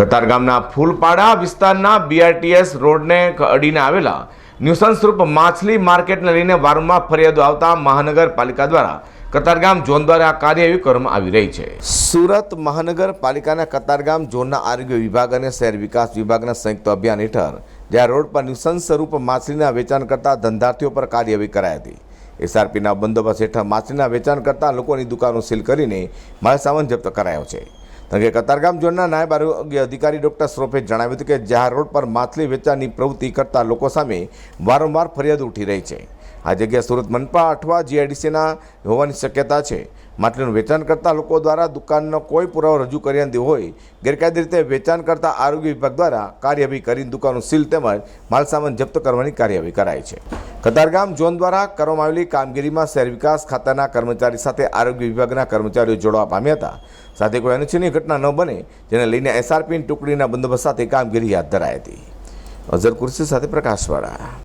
કતારગામના ફૂલપાડા વિસ્તારના બીઆરટીએસ રોડને અડીને આવેલા ન્યુસન્સરૂપ માછલી માર્કેટને લઈને વારંવાર ફરિયાદો આવતા મહાનગરપાલિકા દ્વારા કતારગામ ઝોન દ્વારા કાર્યવાહી કરવામાં આવી રહી છે. સુરત મહાનગરપાલિકાના કતારગામ ઝોનના આરોગ્ય વિભાગ અને શહેર વિકાસ વિભાગના સંયુક્ત અભિયાન હેઠળ જ્યાં રોડ પર ન્યુસન્સ સ્વરૂપ માછલીના વેચાણ કરતા ધંધાર્થીઓ પર કાર્યવાહી કરાઈ હતી. એસઆરપીના બંદોબસ્ત હેઠળ માછલીના વેચાણ કરતા લોકોની દુકાનો સીલ કરીને માલ સામાન જપ્ત કરાયો છે. કે કતારગામ ઝોનના નાયબ આરોગ્ય અધિકારી ડોક્ટર શ્રોફે જણાવ્યું હતું કે જાહેર રોડ પર માછલી વેચાણની પ્રવૃત્તિ કરતા લોકો સામે વારંવાર ફરિયાદ ઉઠી રહી છે. આ જગ્યા સુરત મનપા અઠવા જીઆઈડીસીના હોવાની શક્યતા છે. માછલીનું વેચાણ કરતા લોકો દ્વારા દુકાનનો કોઈ પુરાવો રજૂ કર્યા હોય. ગેરકાયદે રીતે વેચાણ કરતા આરોગ્ય વિભાગ દ્વારા કાર્યવાહી કરીને દુકાનો સીલ તેમજ માલસામાન જપ્ત કરવાની કાર્યવાહી કરાઈ છે. કતારગામ ઝોન દ્વારા કરવામાં આવેલી કામગીરીમાં શહેર વિકાસ ખાતાના કર્મચારી સાથે આરોગ્ય વિભાગના કર્મચારીઓ જોડવા પામ્યા હતા. સાથે કોઈ અનિચ્છનીય ઘટના ન બને, જેને લઈને એસઆરપીની ટુકડીના બંદોબસ્ત સાથે કામગીરી હાથ ધરાઈ હતી. અઝર કુર્સી સાથે પ્રકાશવાળા.